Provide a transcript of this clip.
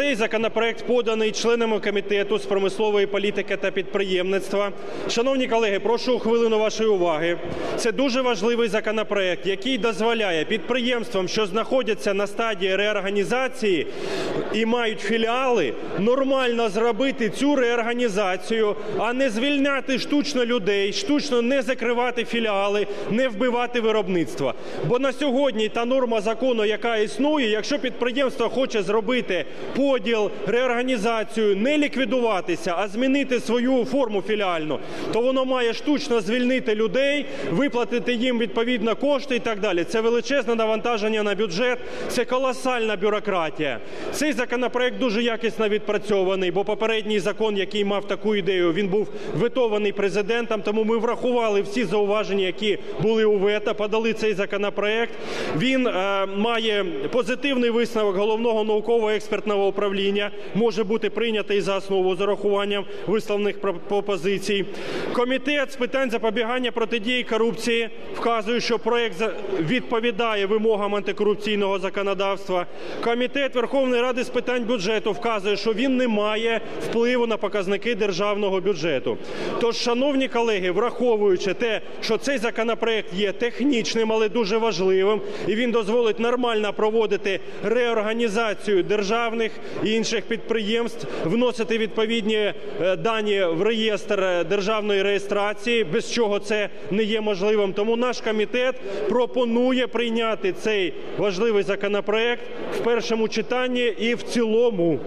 Цей законопроект поданий членами комітету з промислової політики та підприємництва. Шановні колеги, прошу хвилину вашої уваги. Це дуже важливий законопроект, який дозволяє підприємствам, що знаходяться на стадії реорганізації і мають філіали, нормально зробити цю реорганізацію, а не звільняти штучно людей, штучно не закривати філіали, не вбивати виробництво. Бо на сьогодні та норма закону, яка існує, якщо підприємство хоче зробити поділ, реорганізацію, не ліквідуватися, а змінити свою форму філіальну, то воно має штучно звільнити людей, виплатити їм відповідно кошти і так далі. Це величезне навантаження на бюджет, це колосальна бюрократія. Цей законопроект дуже якісно відпрацьований, бо попередній закон, який мав таку ідею, він був ветований президентом. Тому ми врахували всі зауваження, які були у вето, подали цей законопроект. Він е, має позитивний висновок головного науково-експертного управління, може бути прийнятий за основу з урахуванням висловлених про- пропозицій. Комітет з питань запобігання протидії корупції вказує, що проект за- відповідає вимогам антикорупційного законодавства. Комітет Верховної Ради з питань бюджету вказує, що він не має впливу на показники державного бюджету. Тож, шановні колеги, враховуючи те, що цей законопроект є технічним, але дуже важливим, і він дозволить нормально проводити реорганізацію державних і інших підприємств, вносити відповідні е, дані в реєстр е, державної реєстрації, без чого це не є можливим. Тому наш комітет пропонує прийняти цей важливий законопроект в першому читанні і в цілому.